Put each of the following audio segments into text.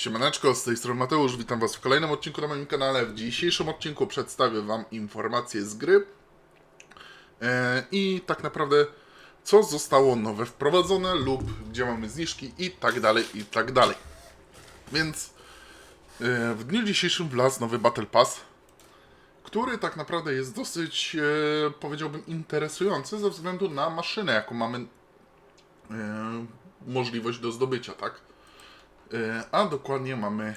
Siemaneczko, z tej strony Mateusz, witam Was w kolejnym odcinku na moim kanale. W dzisiejszym odcinku przedstawię Wam informacje z gry e, i tak naprawdę co zostało nowe wprowadzone lub gdzie mamy zniżki i tak dalej, i tak dalej. Więc e, w dniu dzisiejszym wlazł nowy Battle Pass, który tak naprawdę jest dosyć, e, powiedziałbym, interesujący ze względu na maszynę, jaką mamy możliwość do zdobycia, tak? E, a dokładnie mamy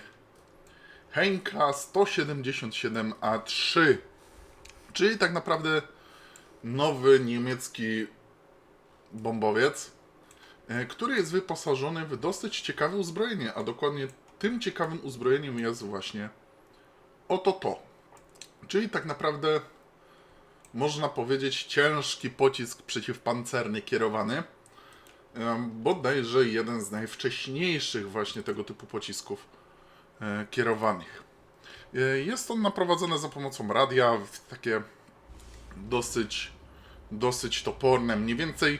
Henka 177A3, czyli tak naprawdę nowy niemiecki bombowiec, e, który jest wyposażony w dosyć ciekawe uzbrojenie, a dokładnie tym ciekawym uzbrojeniem jest właśnie oto to. Czyli tak naprawdę można powiedzieć ciężki pocisk przeciwpancerny kierowany. Bodajże jeden z najwcześniejszych właśnie tego typu pocisków e, kierowanych. E, Jest on naprowadzony za pomocą radia w takie dosyć, dosyć toporne, mniej więcej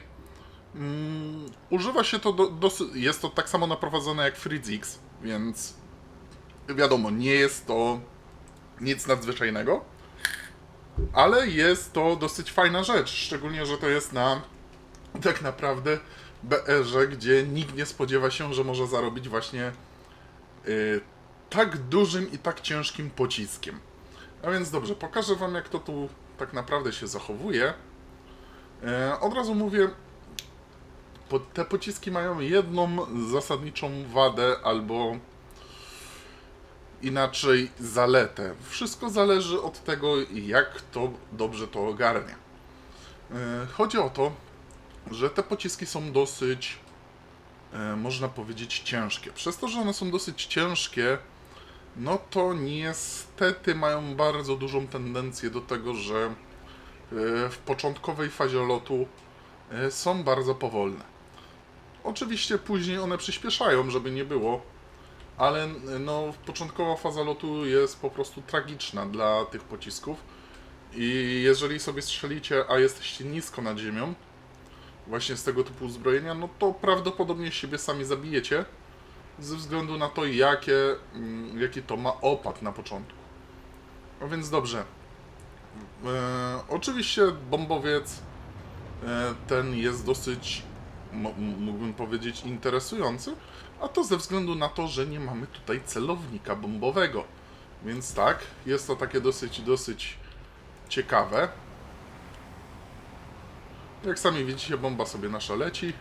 mm, używa się to, do, dosy, jest to tak samo naprowadzone jak Fritzix, więc wiadomo, nie jest to nic nadzwyczajnego, ale jest to dosyć fajna rzecz, szczególnie, że to jest na tak naprawdę BR-ze, gdzie nikt nie spodziewa się, że może zarobić właśnie y, tak dużym i tak ciężkim pociskiem. A więc dobrze, pokażę Wam, jak to tu tak naprawdę się zachowuje. E, od razu mówię, po, te pociski mają jedną zasadniczą wadę albo inaczej zaletę. Wszystko zależy od tego, jak to dobrze to ogarnia. E, Chodzi o to, że te pociski są dosyć, e, można powiedzieć, ciężkie. Przez to, że one są dosyć ciężkie, no to niestety mają bardzo dużą tendencję do tego, że e, w początkowej fazie lotu e, są bardzo powolne. Oczywiście później one przyspieszają, żeby nie było, ale no, początkowa faza lotu jest po prostu tragiczna dla tych pocisków. I jeżeli sobie strzelicie, a jesteście nisko nad ziemią, właśnie z tego typu uzbrojenia, no to prawdopodobnie siebie sami zabijecie ze względu na to, jakie, mm, jaki to ma opad na początku. No więc dobrze. E, oczywiście bombowiec e, ten jest dosyć, mógłbym powiedzieć, interesujący, a to ze względu na to, że nie mamy tutaj celownika bombowego. Więc tak, jest to takie dosyć, dosyć ciekawe. Jak sami widzicie, bomba sobie nasza leci.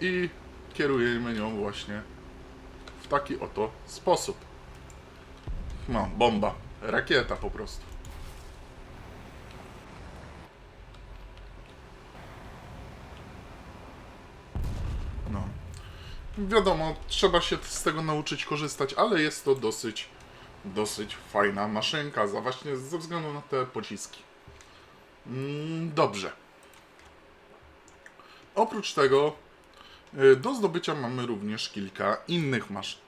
I kierujemy nią właśnie w taki oto sposób. No, bomba. Rakieta po prostu. No. Wiadomo, trzeba się z tego nauczyć korzystać, ale jest to dosyć dosyć fajna maszynka, za właśnie ze względu na te pociski. Mm, Dobrze. Oprócz tego y, do zdobycia mamy również kilka innych maszyn.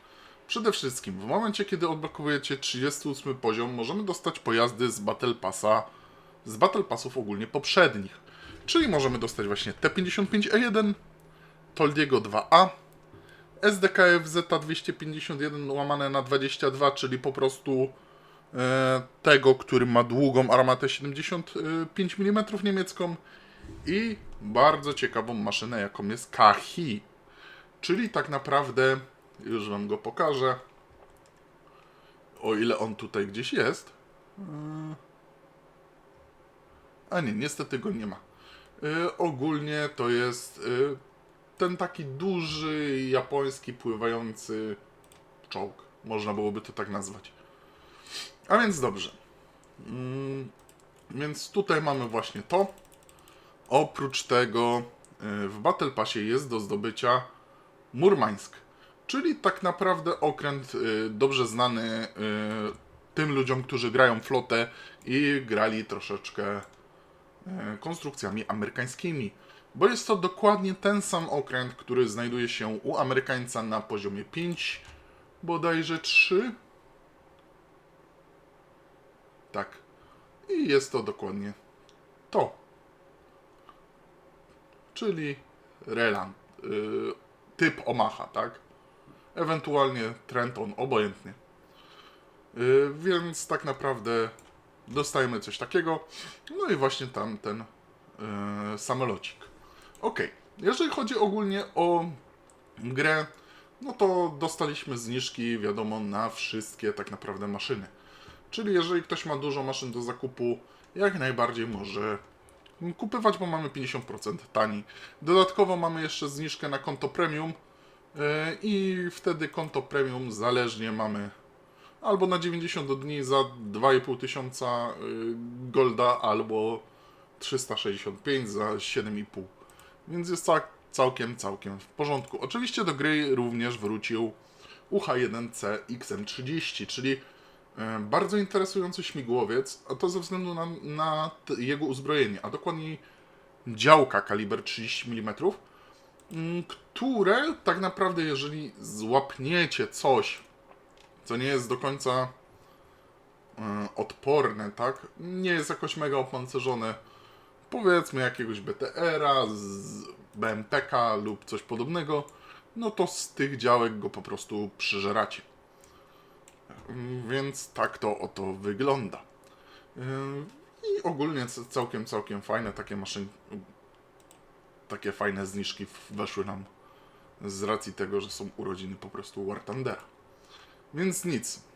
Przede wszystkim w momencie, kiedy odblokowujecie 38 poziom, możemy dostać pojazdy z Battle Passa, z Battle Passów ogólnie poprzednich. Czyli możemy dostać właśnie T55E1, Toldiego 2A, SDKF Z251 łamane na 22, czyli po prostu e, tego, który ma długą armatę 75 mm niemiecką i bardzo ciekawą maszynę, jaką jest Kahi. Czyli tak naprawdę, już Wam go pokażę, o ile on tutaj gdzieś jest. E, A nie, niestety go nie ma. E, ogólnie to jest ten taki duży, japoński, pływający czołg. Można byłoby to tak nazwać. A więc dobrze. Mm, więc tutaj mamy właśnie to. Oprócz tego y, w Battle Passie jest do zdobycia Murmańsk. Czyli tak naprawdę okręt y, dobrze znany y, tym ludziom, którzy grają flotę i grali troszeczkę konstrukcjami amerykańskimi. Bo jest to dokładnie ten sam okręt, który znajduje się u Amerykańca na poziomie 5, bodajże 3. Tak. I jest to dokładnie to. Czyli Reland, y, typ Omaha, tak? Ewentualnie Trenton, obojętnie. Y, więc tak naprawdę dostajemy coś takiego. No i właśnie tam ten y, samolocik. Ok, jeżeli chodzi ogólnie o grę, no to dostaliśmy zniżki, wiadomo, na wszystkie tak naprawdę maszyny. Czyli jeżeli ktoś ma dużo maszyn do zakupu, jak najbardziej może kupywać, bo mamy 50% taniej. Dodatkowo mamy jeszcze zniżkę na konto premium yy, i wtedy konto premium zależnie mamy albo na 90 dni za 2,5 tysiąca yy, golda, albo 365 za 7,5. Więc jest cał- całkiem, całkiem w porządku. Oczywiście do gry również wrócił UH-1C XM30, czyli e, bardzo interesujący śmigłowiec, a to ze względu na, na jego uzbrojenie, a dokładniej działka kaliber 30 mm, mm, które tak naprawdę, jeżeli złapniecie coś, co nie jest do końca e, odporne, tak, nie jest jakoś mega opancerzone, powiedzmy jakiegoś BTR-a, BMPK lub coś podobnego, no to z tych działek go po prostu przyżeracie. Mm, Więc tak to oto wygląda. Yy, I ogólnie całkiem, całkiem fajne takie maszyny, takie fajne zniżki weszły nam z racji tego, że są urodziny po prostu War Thundera. Więc nic.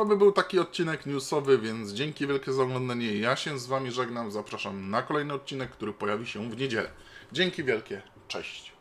To by był taki odcinek newsowy, więc dzięki wielkie za oglądanie. Ja się z Wami żegnam. Zapraszam na kolejny odcinek, który pojawi się w niedzielę. Dzięki wielkie. Cześć.